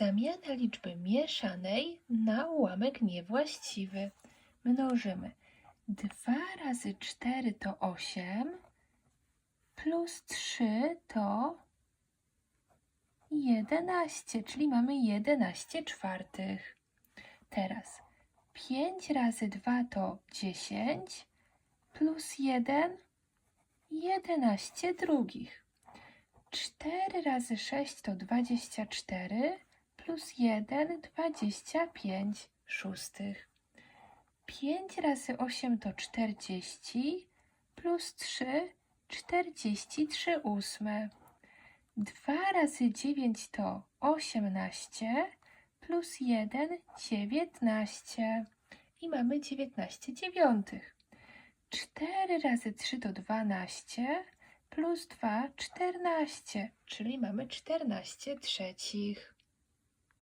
Zamiana liczby mieszanej na ułamek niewłaściwy. Mnożymy 2 razy 4 to 8, plus 3 to 11, czyli mamy 11 czwartych. Teraz 5 razy 2 to 10, plus 1 11 drugich. 4 razy 6 to 24, plus 1 25 szóstych. 5 razy 8 to 40, plus 3 43 ósme. 2 razy 9 to 18, plus 1 19. I mamy 19 dziewiątych. 4 razy 3 to 12, plus 2 14, czyli mamy 14 trzecich.